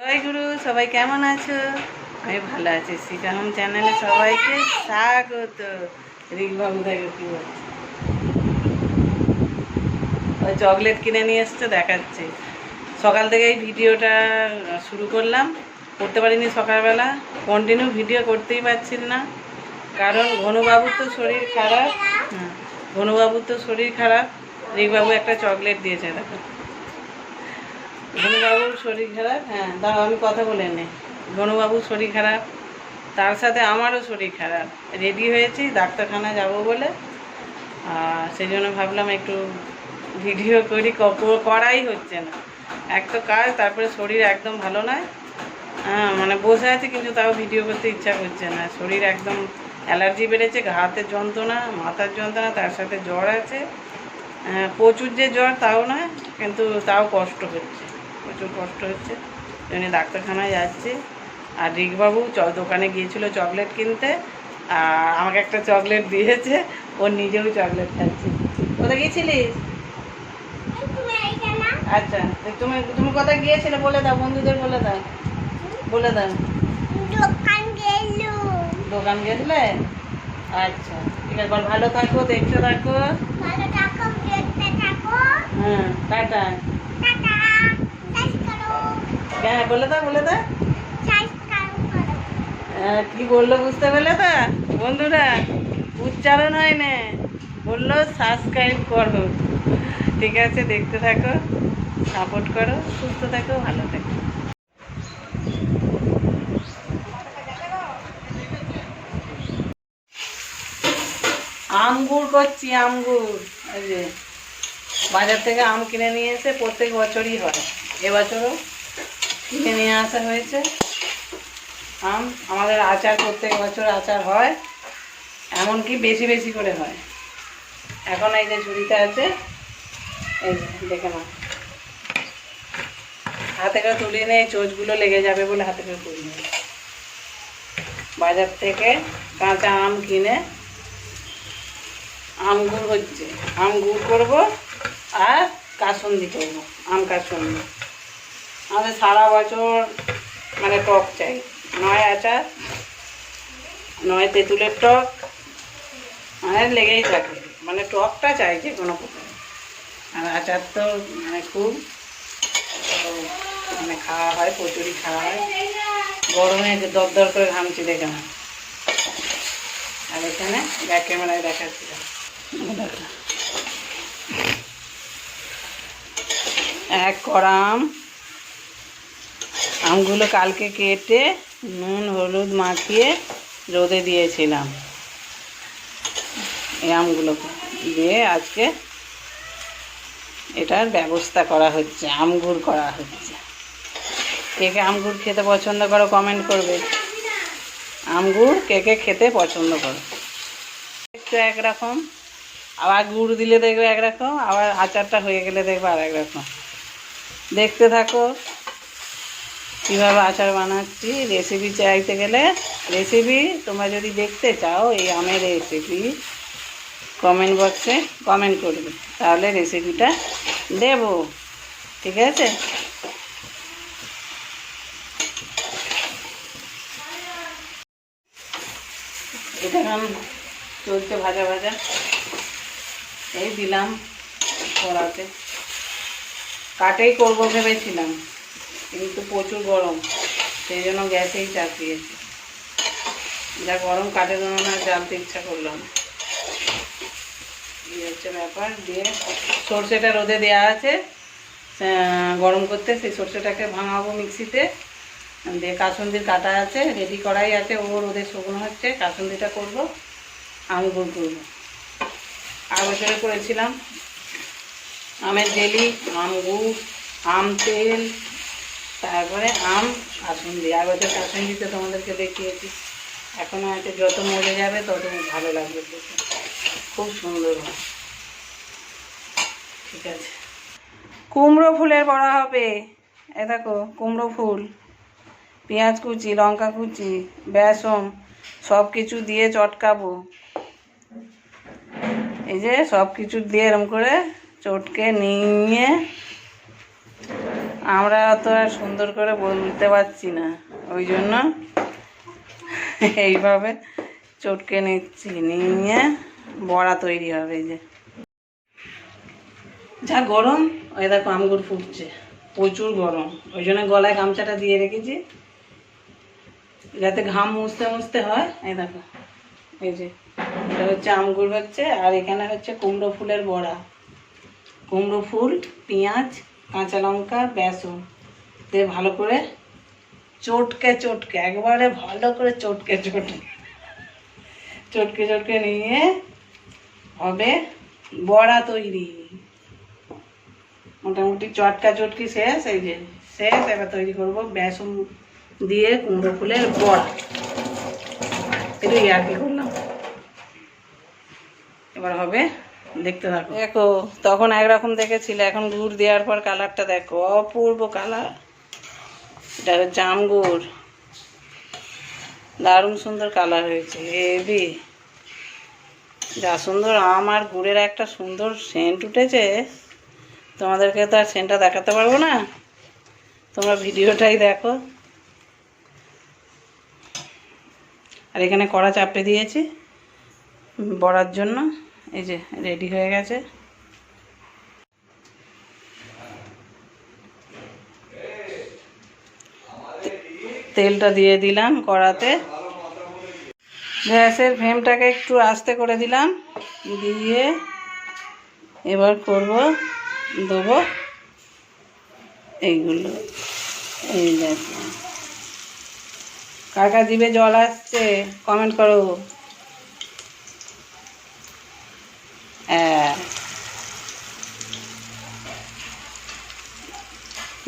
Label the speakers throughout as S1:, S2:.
S1: জয় গুরু, সবাই কেমন আছো? আমি ভালো আছি। শ্রীরাম চ্যানেলে সবাইকে স্বাগত। রিক বাবু দেখো কি ওই চকলেট কিনে নিয়ে এসছে, দেখাচ্ছে। সকাল থেকে এই ভিডিওটা শুরু করলাম। করতে পারিনি সকালবেলা। কন্টিনিউ ভিডিও করতেই পারছি না। কারণ ঘনুবাবুর তো শরীর খারাপ। হ্যাঁ ঘনুবাবুর তো শরীর খারাপ। রিকবাবু একটা চকলেট দিয়েছে, দেখো। গনুবাবুর শরীর খারাপ? হ্যাঁ দাঁড়াও আমি কথা বলে নে। গনুবাবুর শরীর খারাপ তার সাথে আমারও শরীর খারাপ। রেডি হয়েছি ডাক্তারখানা যাব বলে। আর সেই জন্য ভাবলাম একটু ভিডিও করি করাই হচ্ছে না। এক তো কাজ তারপরে শরীর একদম ভালো নয়। হ্যাঁ মানে বসে আছে কিন্তু তাও ভিডিও করতে ইচ্ছা করছে না। শরীর একদম অ্যালার্জি বেড়েছে হাতের যন্ত্রণা মাথার যন্ত্রণা তার সাথে জ্বর আছে। হ্যাঁ, প্রচুর যে জ্বর তাও নয় কিন্তু তাও কষ্ট হচ্ছে। প্রচুর কষ্ট হচ্ছে। জন্য ডাক্তারখানায় যাচ্ছি। আর রিকবাবু চ দোকানে গিয়েছিল চকলেট কিনতে। আর আমাকে একটা চকলেট দিয়েছে। ও নিজেও চকলেট খাচ্ছে। কোথায় গিয়েছিলিস আচ্ছা তুমি তুমি কোথায় গিয়েছিলে বলে দাও বন্ধুদের বলে দাও। বলে দাও।
S2: দোকান গেলু
S1: দোকান গেছিলে আচ্ছা ঠিক আছে বল ভালো থাকো দেখতে থাকো।
S2: ভালো থাকো দেখতে থাকো।
S1: হ্যাঁ টাটা। হ্যাঁ বলে দাও বলে দাও
S2: সাবস্ক্রাইব
S1: কি বলল বুঝতে পারলে তো? বন্ধুরা, উচ্চারণ হয় না বলল, সাবস্ক্রাইব করো। ঠিক আছে, দেখতে থাকো, সাপোর্ট করো, সুস্থ থাকো, ভালো থাকো। আমগুড় করছি আমগুড় এই যে, বাজার থেকে আম কিনে নিয়ে এসে প্রত্যেক বছরই হয়। এবছরও কিনে নিয়ে আসা হয়েছে। আম আমাদের আচার প্রত্যেক বছর আচার হয়, এমনকি বেশি বেশি করে হয়। এখন এই যে ঝুড়িতে আছে, এই দেখে নাও। হাতে করে তুলে নেই চোচগুলো লেগে যাবে বলে হাতে করে তুলে নেই বাজার থেকে কাঁচা আম কিনে আম গুড় হচ্ছে। আম গুড় করব আর কাসুন্দি করব, আম কাসুন্দি। আমাদের সারা বছর মানে টক চাই। নয় আচার, নয় তেঁতুলের টক মানে লেগেই থাকে। মানে টকটা চাই যে কোনো আর আচার তো মানে খুব মানে খাওয়া হয় প্রচুরই খাওয়া হয়। গরমে যে দর দর করে ঘামছি দেখে না। আর এখানে ব্যাক ক্যামেরায় দেখাচ্ছি। এক কড়া আম আমগুলো কালকে কেটে নুন, হলুদ মাখিয়ে রোদে দিয়েছিলাম। এই আমগুলোকে দিয়ে আজকে এটার ব্যবস্থা করা হচ্ছে আমগুর করা হচ্ছে। কে কে আমগুর খেতে পছন্দ করো কমেন্ট করবে। আমগুর কে কে খেতে পছন্দ করো। একটু একরকম, আবার গুড় দিলে দেখবে একরকম, আবার আচারটা হয়ে গেলে দেখবে আর একরকম দেখতে থাকো। কীভাবে আচার বানাচ্ছি রেসিপি চাইতে গেলে রেসিপি তোমরা যদি দেখতে চাও এই আমের রেসিপি কমেন্ট বক্সে কমেন্ট করবে, তাহলে রেসিপিটা দেব, ঠিক আছে? এটা এখন চলছে ভাজা ভাজা, এই দিলাম কড়াতে, কাটেই করব ভেবেছিলাম। কিন্তু প্রচুর গরম, সেই জন্য গ্যাসেই চাপিয়েছি যা গরম কাটে দেবো না, জানতে ইচ্ছা করলাম এই হচ্ছে ব্যাপার, দিয়ে সর্ষেটা রোদে দেওয়া আছে। গরম করতে সেই সর্ষেটাকে ভাঙাবো মিক্সিতে। দিয়ে কাসুন্দির কাটা আছে, রেডি করাই আছে, ও রোদে শুকনো হচ্ছে, কাসুন্দিটা করব আম গুড় করব। আর বছরে করেছিলাম, আমের জেলি, আম গুড়, আম তেল তারপরে আম কাসুন্দি আর বছর কাসুন্দিতে তোমাদেরকে দেখিয়েছি। এখন হয়তো যত মরে যাবে তত ভালো লাগবে খুব সুন্দর ঠিক আছে। কুমড়ো ফুলের বড়া হবে। এ দেখো, কুমড়ো ফুল, পেঁয়াজ কুচি, লঙ্কা কুচি, বেসন সব কিছু দিয়ে চটকাবো। এই যে সব কিছু দিয়ে এরম করে চটকে নিয়ে আমরা অত আর সুন্দর করে বলতে পারছি না, ওই জন্য এইভাবে চটকে নিচ্ছি, নিয়ে বড়া তৈরি হবে যে। যা গরম, ওই দেখো আমগুর ফুটছে, প্রচুর গরম, ওই জন্য গলায় গামছাটা দিয়ে রেখেছি, যাতে ঘাম মুছতে মুছতে হয়, এই দেখো, এই যে, এটা হচ্ছে আমগুর হচ্ছে, আর এখানে হচ্ছে কুমড়ো ফুলের বড়া, কুমড়ো ফুল, পেঁয়াজ কাঁচা লঙ্কা, বেসন। দিয়ে ভালো করে চটকে চটকে, একবারে ভালো করে চটকে চটকে। চটকে চটকে নিয়ে হবে বড়া তৈরি। মোটামুটি চটকা, চটকি শেষ, এই যে শেষ। এবার তৈরি করব বেসন দিয়ে কুমড়ো ফুলের বড়া। একটু ইয়ার্কি করলাম। এবার হবে দেখতে থাকো। দেখো, তখন একরকম দেখেছিল, এখন গুড় দেওয়ার পর কালারটা দেখো, অপূর্ব কালার। এটা হচ্ছে আমগুড় দারুণ সুন্দর কালার হয়েছে, হেভি। যা সুন্দর আম আর গুড়ের একটা সুন্দর সেন্ট উঠেছে। তোমাদেরকে তো আর সেন্টটা দেখাতে পারব না। তোমরা ভিডিওটাই দেখো। আর এখানে কড়া চাপড়ে দিয়েছি বড়ার জন্য। এই যে রেডি হয়ে গেছে। তেলটা দিয়ে দিলাম কড়াতে। গ্যাসের ফ্লেমটাকে একটু আস্তে করে দিলাম। দিয়ে এবার করব, দেবো এইগুলো। এই দেখো। কার কার জিভে জল আসছে কমেন্ট করো হ্যাঁ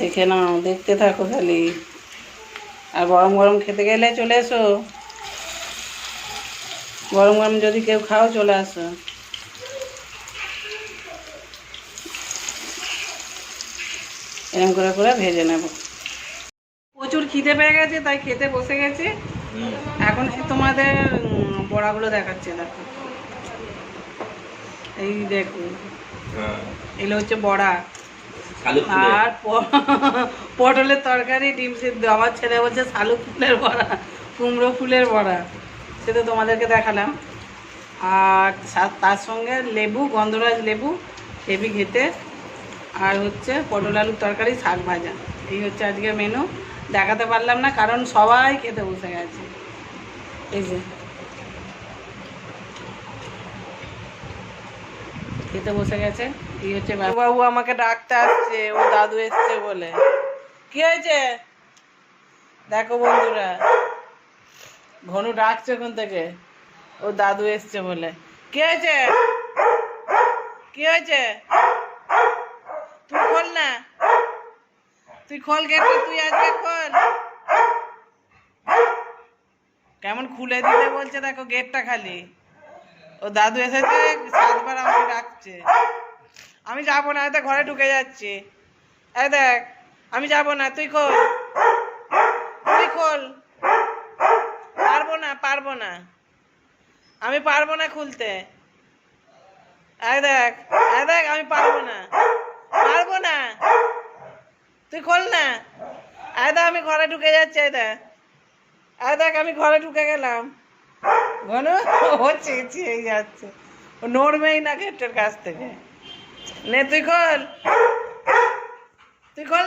S1: দেখে নাও দেখতে থাকো খালি। আর গরম গরম খেতে গেলে চলে এসো। গরম গরম যদি কেউ খাও চলে আসো। এরকম করে করে ভেজে নেব। প্রচুর খিদে পেয়ে গেছে তাই খেতে বসে গেছে। এখন তোমাদের বড়াগুলো দেখাচ্ছে দেখো। এই দেখো। এগুলো হচ্ছে বড়া। আর পটলের তরকারি ডিম সিদ্ধ। আমার ছেলে বলছে শালু ফুলের বড়া কুমড়ো ফুলের বড়া। সে তো তোমাদেরকে দেখালাম। আর তার সঙ্গে লেবু গন্ধরাজ লেবু হেভি খেতে। আর হচ্ছে পটল আলুর তরকারি শাক ভাজা। এই হচ্ছে আজকে মেনু দেখাতে পারলাম না কারণ সবাই খেতে বসে গেছে। এই যে। খেতে বসে গেছে। এই হচ্ছে বাবু আমাকে ডাকতে আসছে, ও দাদু এসছে বলে। কি হয়েছে? দেখো বন্ধুরা, ঘনু ডাকছে ওখান থেকে। ও দাদু এসছে বলে। কি হয়েছে? কি হয়েছে? তুই খোল না। তুই খোল গেটটা, তুই আজকে খোল। কেমন খুলে দিতে বলছে দেখো গেটটা খালি। ও দাদু এসেছে সাতবার আমাকে ডাকছে। আমি যাব না তো ঘরে ঢুকে যাচ্ছি। এই দেখ, আমি যাব না, তুই খোল। তুই খোল। পারব না পারব না। আমি পারব না খুলতে। এই দেখ এই দেখ, আমি পারব না। পারব না। তুই খোল না। এই দেখ, আমি ঘরে ঢুকে যাচ্ছি এই দেখ। এই দেখ, আমি ঘরে ঢুকে গেলাম। ঘন ও চেঁচিয়ে যাচ্ছে। ও নড়বেই না গেটের কাছ থেকে। নে তুই খোল। তুই খোল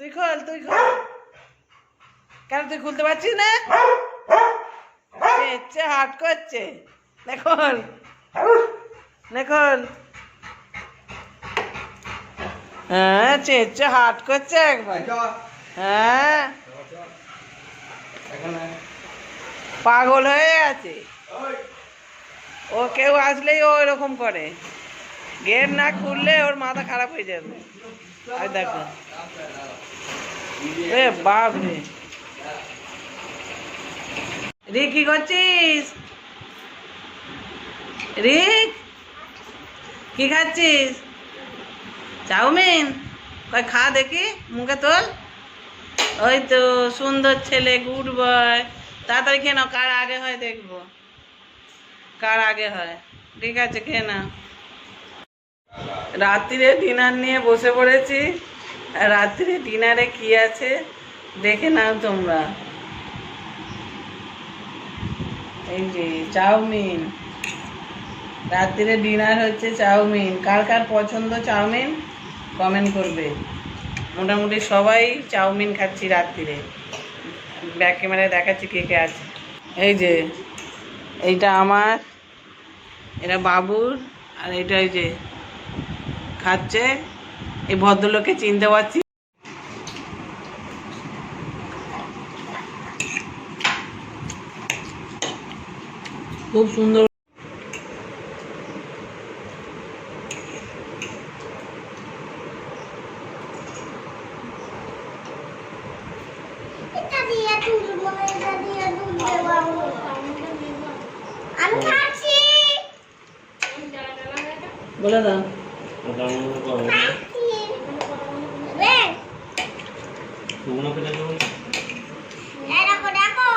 S1: তুই খোল তুই খোল। কেন তুই খুলতে পারছিস না? চেঁচে হাট করছে। নে খোল। নে খোল। হ্যাঁ চেঁচে হাট করছে একবার। হ্যাঁ। পাগল হয়ে আছে ও কেউ আসলেই ও এরকম করে। গেট না খুললে ওর মাথা খারাপ হয়ে যাবে। আর দেখো। এ বাপ রে রিক কি করছিস? রিক কি খাচ্ছিস? চাউমিন? কই খা দেখি মুখে তোল। ওই তো সুন্দর ছেলে গুড বয় তাড়াতাড়ি খেয়ে নাও, কার আগে হয় দেখব। কার আগে হয়। ঠিক আছে, খেয়ে নাও। রাত্রিরে ডিনার নিয়ে বসে পড়েছি। রাত্রিরে ডিনারে কি আছে দেখে নাও তোমরা। এই যে চাউমিন। রাত্রিরে ডিনার হচ্ছে চাউমিন। কার কার পছন্দ চাউমিন কমেন্ট করবে। মোটামুটি সবাই চাউমিন খাচ্ছি রাত্রিরে। ব্যাক ক্যামেরায় দেখাচ্ছি কে কে আছে। এই যে, এইটা আমার, এটা বাবুর, আর এটা এই যে খাচ্ছে। এই ভদ্রলোককে চিনতে পারছি। খুব সুন্দর
S2: এটা দিয়ে তুলবো এটা দিয়ে তুলবো আমি খাচ্ছি
S1: বলে দাও।
S2: খাচ্ছি। বেশ এই দেখো দেখো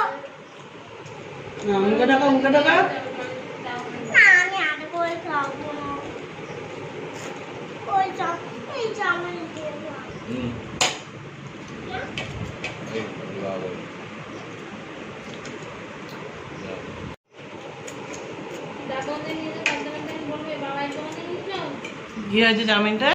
S1: না, মুখে ঢাকা মুখে ঢাকা
S2: না আমি আর কই খাব না ওই চাপ এই চাউমিন দিয়ে দাও।
S1: কি আছে চাউমিনটা।